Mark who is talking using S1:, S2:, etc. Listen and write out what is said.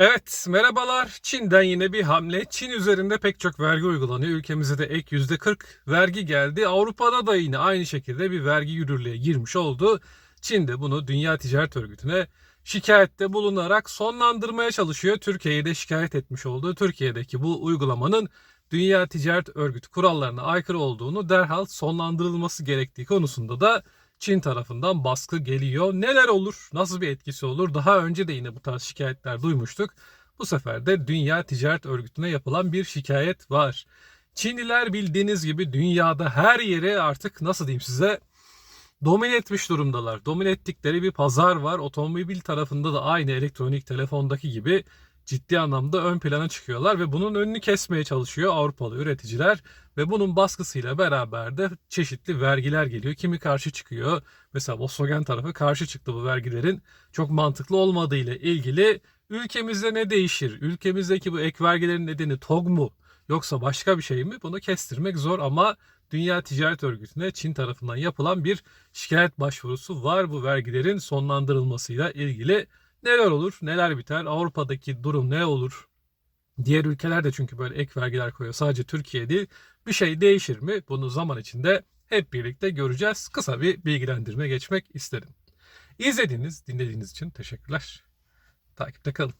S1: Evet, merhabalar. Çin'den yine bir hamle. Çin üzerinde pek çok vergi uygulanıyor. Ülkemize de ek %40 vergi geldi. Avrupa'da da yine aynı şekilde bir vergi yürürlüğe girmiş oldu. Çin de bunu Dünya Ticaret Örgütü'ne şikayette bulunarak sonlandırmaya çalışıyor. Türkiye'yi de şikayet etmiş oldu. Türkiye'deki bu uygulamanın Dünya Ticaret Örgütü kurallarına aykırı olduğunu derhal sonlandırılması gerektiği konusunda da Çin tarafından baskı geliyor. Neler olur? Nasıl bir etkisi olur? Daha önce de yine bu tarz şikayetler duymuştuk. Bu sefer de Dünya Ticaret Örgütü'ne yapılan bir şikayet var. Çinliler bildiğiniz gibi dünyada her yere artık nasıl diyeyim size domine etmiş durumdalar. Domine ettikleri bir pazar var. Otomobil tarafında da aynı elektronik telefondaki gibi ciddi anlamda ön plana çıkıyorlar ve bunun önünü kesmeye çalışıyor Avrupalı üreticiler ve bunun baskısıyla beraber de çeşitli vergiler geliyor. Kimi karşı çıkıyor. Mesela Volkswagen tarafı karşı çıktı bu vergilerin çok mantıklı olmadığı ile ilgili. Ülkemizde ne değişir? Ülkemizdeki bu ek vergilerin nedeni TOG mu? Yoksa başka bir şey mi? Bunu kestirmek zor ama Dünya Ticaret Örgütü'ne Çin tarafından yapılan bir şikayet başvurusu var bu vergilerin sonlandırılmasıyla ilgili. Neler olur, neler biter, Avrupa'daki durum ne olur? Diğer ülkeler de çünkü böyle ek vergiler koyuyor. Sadece Türkiye değil. Bir şey değişir mi? Bunu zaman içinde hep birlikte göreceğiz. Kısa bir bilgilendirme geçmek istedim. İzlediğiniz, dinlediğiniz için teşekkürler. Takipte kalın.